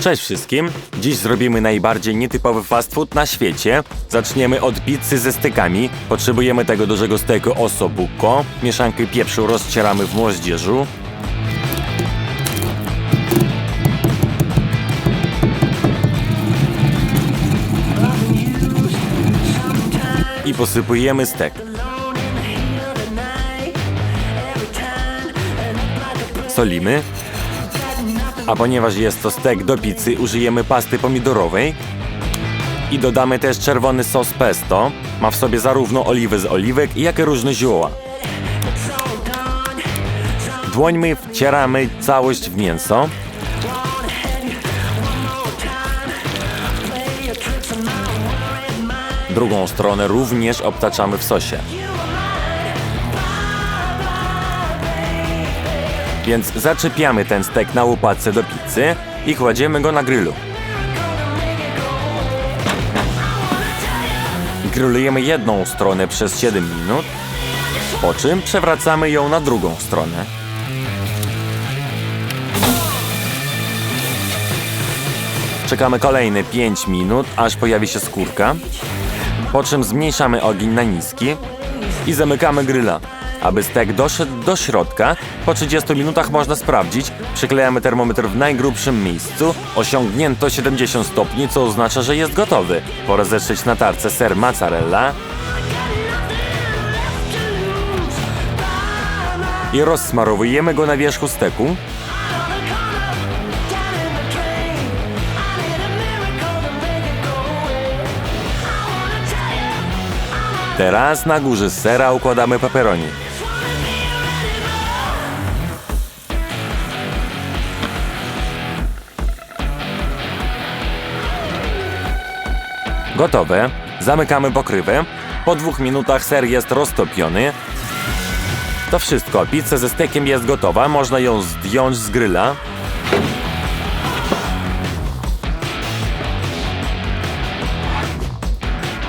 Cześć wszystkim! Dziś zrobimy najbardziej nietypowy fast food na świecie. Zaczniemy od pizzy ze stykami. Potrzebujemy tego dużego steku osobuco. Mieszankę pieprzu rozcieramy w moździerzu. I posypujemy stek. Solimy. A ponieważ jest to stek do pizzy, użyjemy pasty pomidorowej. I dodamy też czerwony sos pesto. Ma w sobie zarówno oliwy z oliwek, jak i różne zioła. Dłońmi wcieramy całość w mięso. Drugą stronę również obtaczamy w sosie. Więc zaczepiamy ten stek na łopatce do pizzy i kładziemy go na grillu. Grillujemy jedną stronę przez 7 minut, po czym przewracamy ją na drugą stronę. Czekamy kolejne 5 minut, aż pojawi się skórka, po czym zmniejszamy ogień na niski i zamykamy gryla. Aby stek doszedł do środka, po 30 minutach można sprawdzić. Przyklejamy termometr w najgrubszym miejscu. Osiągnięto 70 stopni, co oznacza, że jest gotowy. Pora zetrzeć na tarce ser mozzarella i rozsmarowujemy go na wierzchu steku. Teraz na górze sera układamy pepperoni. Gotowe. Zamykamy pokrywę. Po dwóch minutach ser jest roztopiony. To wszystko. Pizza ze stekiem jest gotowa. Można ją zdjąć z gryla.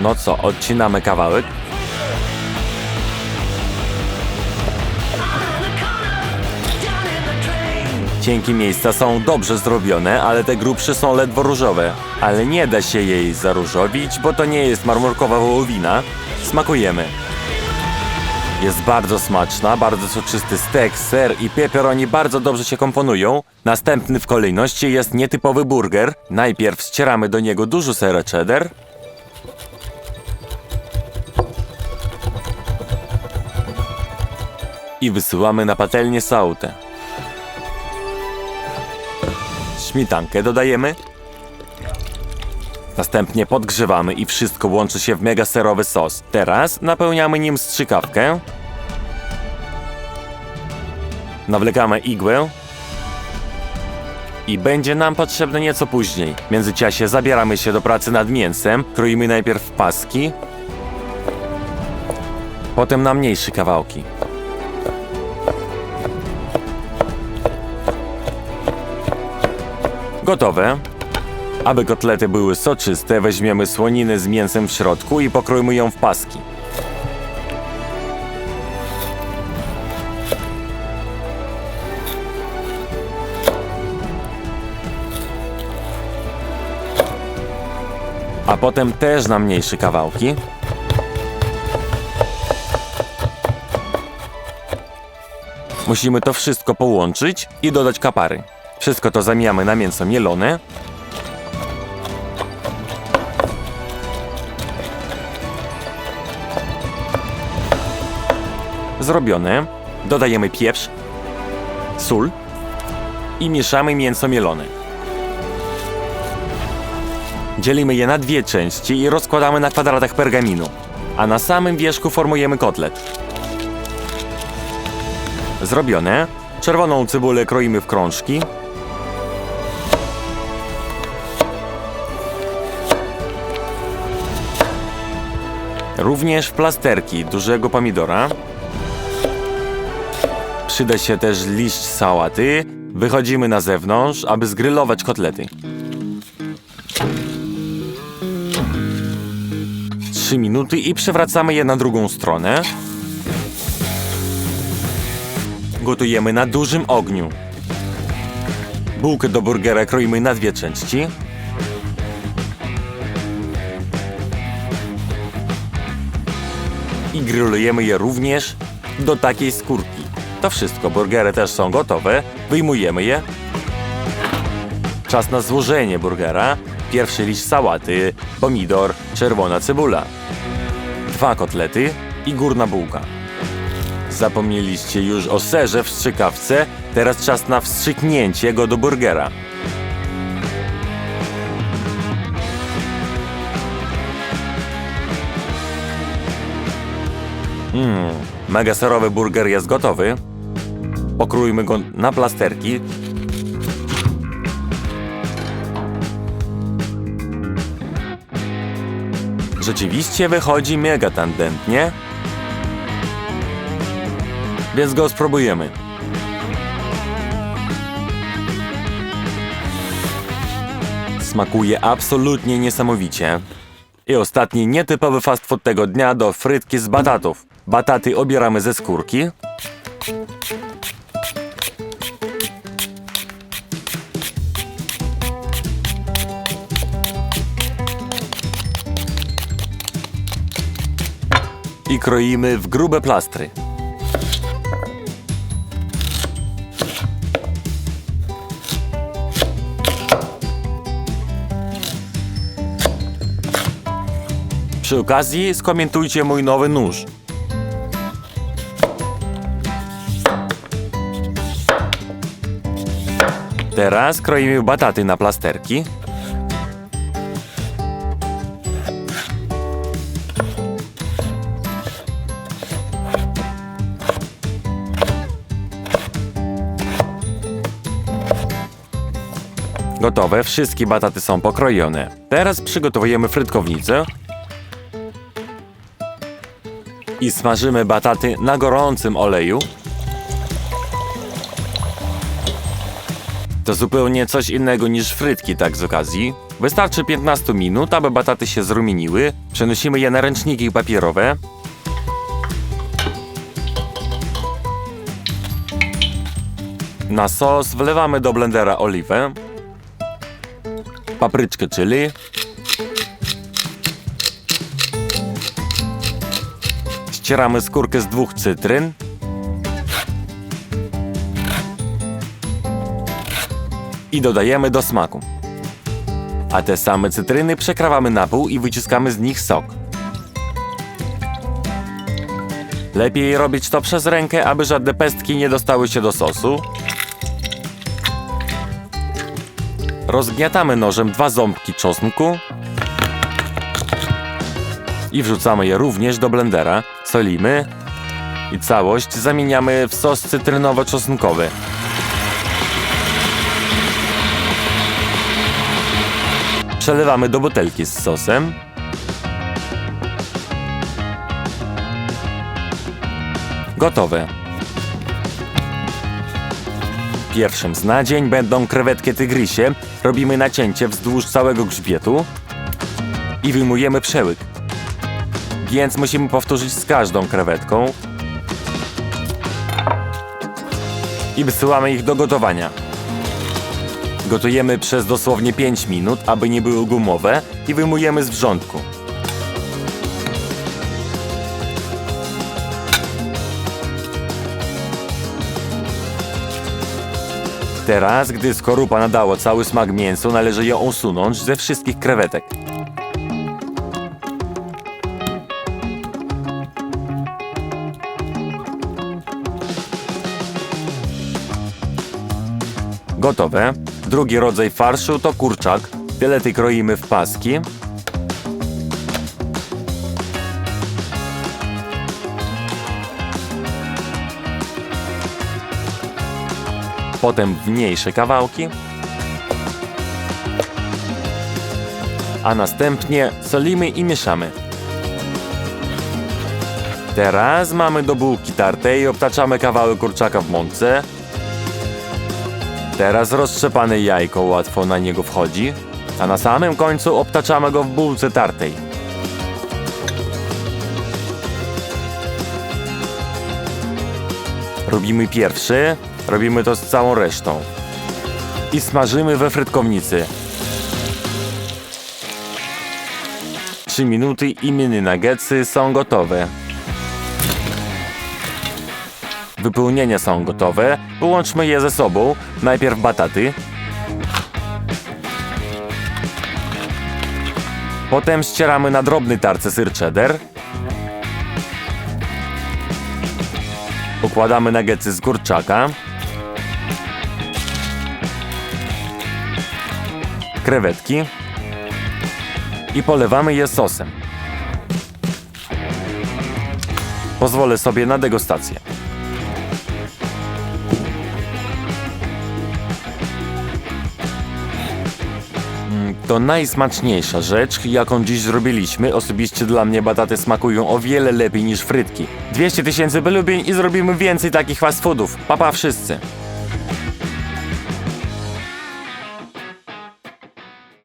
No co, odcinamy kawałek. Cienkie miejsca są dobrze zrobione, ale te grubsze są ledwo różowe. Ale nie da się jej zaróżowić, bo to nie jest marmorkowa wołowina. Smakujemy. Jest bardzo smaczna, bardzo soczysty stek, ser i pepperoni bardzo dobrze się komponują. Następny w kolejności jest nietypowy burger. Najpierw ścieramy do niego dużo sera cheddar, i wysyłamy na patelnię sautę. Śmietankę dodajemy. Następnie podgrzewamy i wszystko łączy się w mega serowy sos. Teraz napełniamy nim strzykawkę. Nawlekamy igłę. I będzie nam potrzebne nieco później. W międzyczasie zabieramy się do pracy nad mięsem. Kroimy najpierw paski. Potem na mniejsze kawałki. Gotowe. Aby kotlety były soczyste, weźmiemy słoninę z mięsem w środku i pokrójmy ją w paski. A potem też na mniejsze kawałki. Musimy to wszystko połączyć i dodać kapary. Wszystko to zamieniamy na mięso mielone. Zrobione. Dodajemy pieprz, sól i mieszamy mięso mielone. Dzielimy je na dwie części i rozkładamy na kwadratach pergaminu, a na samym wierzchu formujemy kotlet. Zrobione. Czerwoną cebulę kroimy w krążki. Również plasterki dużego pomidora. Przyda się też liść sałaty. Wychodzimy na zewnątrz, aby zgrylować kotlety. 3 minuty i przewracamy je na drugą stronę. Gotujemy na dużym ogniu. Bułkę do burgera kroimy na dwie części. I grillujemy je również do takiej skórki. To wszystko, burgery też są gotowe. Wyjmujemy je. Czas na złożenie burgera. Pierwszy liść sałaty, pomidor, czerwona cebula. Dwa kotlety i górna bułka. Zapomnieliście już o serze w strzykawce, teraz czas na wstrzyknięcie go do burgera. Mmm, mega serowy burger jest gotowy. Pokrójmy go na plasterki. Rzeczywiście wychodzi mega tandetnie, więc go spróbujemy. Smakuje absolutnie niesamowicie. I ostatni nietypowy fast food tego dnia do frytki z batatów. Bataty obieramy ze skórki. I kroimy w grube plastry. Przy okazji skomentujcie mój nowy nóż. Teraz kroimy bataty na plasterki. Gotowe, wszystkie bataty są pokrojone. Teraz przygotowujemy frytkownicę i smażymy bataty na gorącym oleju. To zupełnie coś innego niż frytki, tak z okazji. Wystarczy 15 minut, aby bataty się zrumieniły. Przenosimy je na ręczniki papierowe. Na sos wlewamy do blendera oliwę, papryczkę chili, ścieramy skórkę z dwóch cytryn, i dodajemy do smaku. A te same cytryny przekrawamy na pół i wyciskamy z nich sok. Lepiej robić to przez rękę, aby żadne pestki nie dostały się do sosu. Rozgniatamy nożem dwa ząbki czosnku i wrzucamy je również do blendera. Solimy i całość zamieniamy w sos cytrynowo-czosnkowy. Przelewamy do butelki z sosem. Gotowe. Pierwszym z nadzień będą krewetki tygrysie. Robimy nacięcie wzdłuż całego grzbietu i wyjmujemy przełyk. Więc musimy powtórzyć z każdą krewetką. I wysyłamy ich do gotowania. Gotujemy przez dosłownie 5 minut, aby nie były gumowe i wyjmujemy z wrzątku. Teraz, gdy skorupa nadała cały smak mięsu, należy ją usunąć ze wszystkich krewetek. Gotowe. Drugi rodzaj farszu to kurczak. Filety kroimy w paski. Potem w mniejsze kawałki. A następnie solimy i mieszamy. Teraz mamy do bułki tartej i obtaczamy kawałek kurczaka w mące. Teraz roztrzepane jajko łatwo na niego wchodzi, a na samym końcu obtaczamy go w bułce tartej. Robimy pierwszy, robimy to z całą resztą. i smażymy we frytkownicy. 3 minuty i mini nuggetsy są gotowe. Wypełnienia są gotowe. Połączmy je ze sobą. Najpierw bataty. Potem ścieramy na drobny tarce syr cheddar. Układamy nuggetsy z kurczaka. Krewetki. I polewamy je sosem. Pozwolę sobie na degustację. To najsmaczniejsza rzecz, jaką dziś zrobiliśmy. Osobiście dla mnie bataty smakują o wiele lepiej niż frytki. 200 tysięcy polubień i zrobimy więcej takich fast foodów. Papa wszyscy.